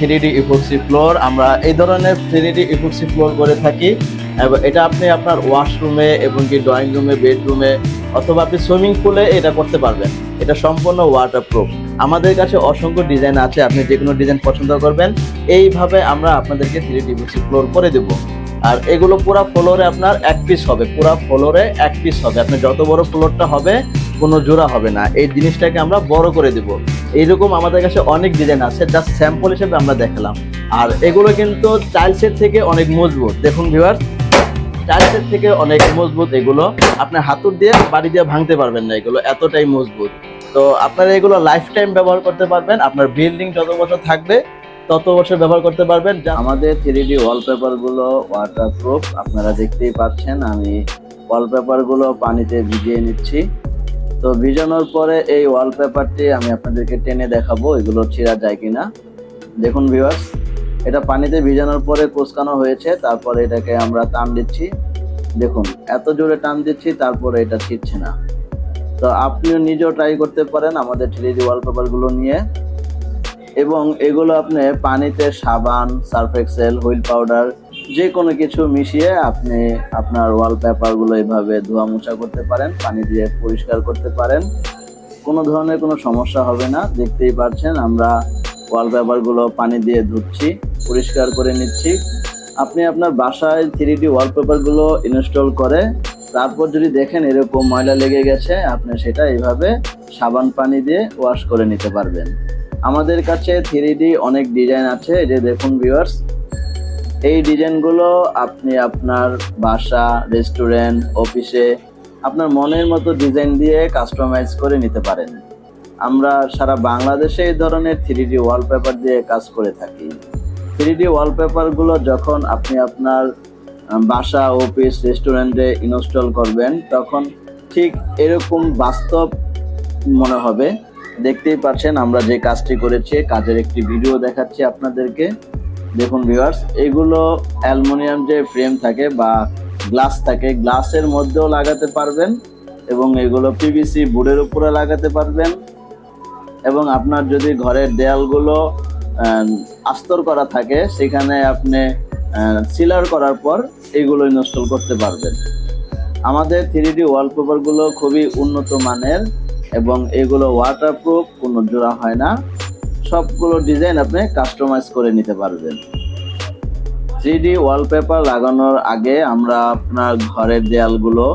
Three D floor আমরা এই ধরনের থ্রি ডি ফ্লোর করে থাকি। এবং এটা আপনি আপনার ওয়াশরুমে এবং কি ড্রয়িং রুমে বেডরুমে অথবা আপনি সুইমিং পুলে এটা করতে পারবেন। এটা সম্পূর্ণ ওয়াটারপ্রুফ আমাদের কাছে অসংখ্য ডিজাইন আছে, আপনি যে কোনো ডিজাইন পছন্দ করবেন। এইভাবে আমরা আপনাদেরকে থ্রি ডি ফ্লোর করে দেবো। আর এগুলো পুরা ফ্লোরে আপনার এক পিস হবে, পুরা ফ্লোরে এক পিস হবে। আপনি যত বড় ফ্লোরটা হবে কোনো জোড়া হবে না। এই জিনিসটাকে আমরা বড় করে দেব। এইরকম আমাদের কাছে অনেক ডিজাইন আছে জাস্ট স্যাম্পল হিসেবে আমরা দেখালাম। আর এগুলো কিন্তু টাইলসের থেকে অনেক মজবুত। দেখুন ভিউয়ার্স টাইলসের থেকে অনেক মজবুত এগুলো। আপনি হাতুর দিয়ে বাড়ি দিয়ে ভাঙতে পারবেন না এগুলো, এতটাই মজবুত। তো আপনারা এগুলো লাইফ টাইম ব্যবহার করতে পারবেন। আপনার বিল্ডিং যত বছর থাকবে, তত বছর ব্যবহার করতে পারবেন। আমাদের থ্রি ডি ওয়ালপেপারগুলো ওয়াটারপ্রুফ আপনারা দেখতেই পাচ্ছেন। আমি ওয়ালপেপারগুলো পানিতে ভিজিয়ে নিচ্ছি। তো ভিজানোর পরে এই ওয়ালপেপারটি আমি আপনাদেরকে টেনে দেখাবো, এগুলো ছিঁড়া যায় কিনা। দেখুন ভিউয়ার্স এটা পানিতে ভিজানোর পরে কোচকানো হয়েছে, তারপরে এটাকে আমরা টান দিচ্ছি। দেখুন, এত জোরে টান দিচ্ছি, তারপরে এটা ছিঁড়ছে না। তো আপনিও নিজেও ট্রাই করতে পারেন আমাদের থ্রি ডি ওয়ালপেপারগুলো নিয়ে। এবং এগুলো আপনি পানিতে সাবান সার্ফ এক্সেল হুইল পাউডার যে কোনো কিছু মিশিয়ে আপনি আপনার ওয়ালপেপারগুলো এভাবে ধোয়া মোছা করতে পারেন, পানি দিয়ে পরিষ্কার করতে পারেন। কোনো ধরনের কোনো সমস্যা হবে না, দেখতেই পাচ্ছেন আমরা ওয়ালপেপারগুলো পানি দিয়ে ধুচ্ছি, পরিষ্কার করে নিচ্ছি। আপনি আপনার বাসায় থ্রি ডি ওয়ালপেপারগুলো ইনস্টল করে, তারপর যদি দেখেন এরকম ময়লা লেগে গেছে, আপনি সেটা এইভাবে সাবান পানি দিয়ে ওয়াশ করে নিতে পারবেন। আমাদের কাছে থ্রি ডি অনেক ডিজাইন আছে, এই যে দেখুন ভিউয়ার্স এই ডিজাইনগুলো আপনি আপনার বাসা, রেস্টুরেন্ট, অফিসে আপনার মনের মতো ডিজাইন দিয়ে কাস্টমাইজ করে নিতে পারেন। আমরা সারা বাংলাদেশে এই ধরনের থ্রি ডি ওয়ালপেপার দিয়ে কাজ করে থাকি। থ্রি ডি ওয়ালপেপারগুলো যখন আপনি আপনার বাসা, অফিস, রেস্টুরেন্টে ইনস্টল করবেন, তখন ঠিক এরকম বাস্তব মনে হবে। দেখতেই পাচ্ছেন আমরা যে কাজটি করেছি, কাজের একটি ভিডিও দেখাচ্ছি আপনাদেরকে। দেখুন ভিউয়ার্স এগুলো অ্যালুমিনিয়াম যে ফ্রেম থাকে বা গ্লাস থাকে গ্লাসের মধ্যেও লাগাতে পারবেন এবং এগুলো পিভিসি বোর্ডের উপরে লাগাতে পারবেন। এবং আপনার যদি ঘরের দেয়ালগুলো আস্তর করা থাকে, সেখানে আপনি সিলার করার পর এগুলো ইনস্টল করতে পারবেন। আমাদের থ্রি ডি ওয়ালপেপারগুলো খুবই উন্নত মানের এবং এগুলো ওয়াটারপ্রুফ কোনো জোড়া হয় না। সবগুলো ডিজাইন আপনি কাস্টমাইজ করে নিতে পারবেন। থ্রি ওয়ালপেপার লাগানোর আগে আমরা আপনার ঘরের দেয়ালগুলো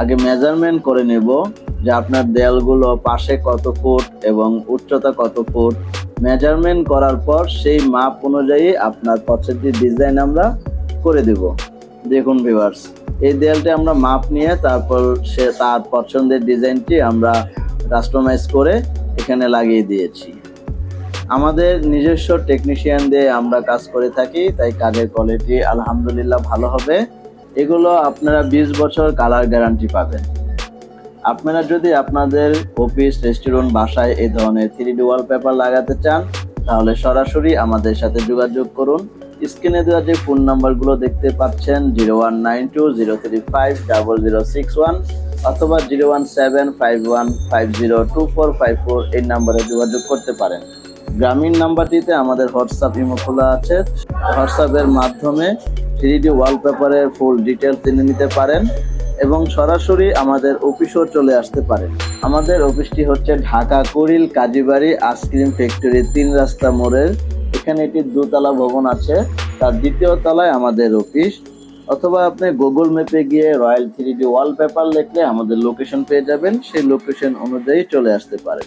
আগে মেজারমেন্ট করে নেব যে আপনার দেয়ালগুলো পাশে কত ফুট এবং উচ্চতা কত ফুট। মেজারমেন্ট করার পর সেই মাপ অনুযায়ী আপনার পছন্দের ডিজাইন আমরা করে দেব। দেখুন ভিউয়ার্স এই দেয়ালটি আমরা মাপ নিয়ে তারপর সে তার পছন্দের ডিজাইনটি আমরা কাস্টমাইজ করে এখানে লাগিয়ে দিয়েছি। আমাদের নিজস্ব টেকনিশিয়ান দিয়ে আমরা কাজ করে থাকি, তাই কাজের কোয়ালিটি আলহামদুলিল্লাহ ভালো হবে। এগুলো আপনারা বিশ বছর কালার গ্যারান্টি পাবেন। আপনারা যদি আপনাদের অফিস রেস্টুরেন্ট বাসায় এই ধরনের থ্রি ডি ওয়ালপেপার লাগাতে চান, তাহলে সরাসরি আমাদের সাথে যোগাযোগ করুন। স্ক্রিনে দেওয়া যে ফোন নাম্বারগুলো দেখতে পাচ্ছেন zero one nine two zero three five double zero six one অথবা zero one seven five one five zero two four five four এই নাম্বারে যোগাযোগ করতে পারেন। গ্রামীণ নাম্বারটিতে আমাদের হোয়াটসঅ্যাপ ইমো খোলা আছে। হোয়াটসঅ্যাপের মাধ্যমে থ্রি ডি ওয়ালপেপারের ফুল ডিটেলস জেনে নিতে পারেন এবং সরাসরি আমাদের অফিসও চলে আসতে পারেন। আমাদের অফিসটি হচ্ছে Dhaka, Kuril, Kazibari, ice cream factory, তিন রাস্তা মোড়ের। এখানে একটি দোতলা ভবন আছে। তার দ্বিতীয় তলায় আমাদের অফিস। অথবা আপনি গুগল ম্যাপে গিয়ে রয়্যাল থ্রি ডি ওয়ালপেপার লিখলে আমাদের লোকেশন পেয়ে যাবেন। সেই লোকেশন অনুযায়ী চলে আসতে পারেন।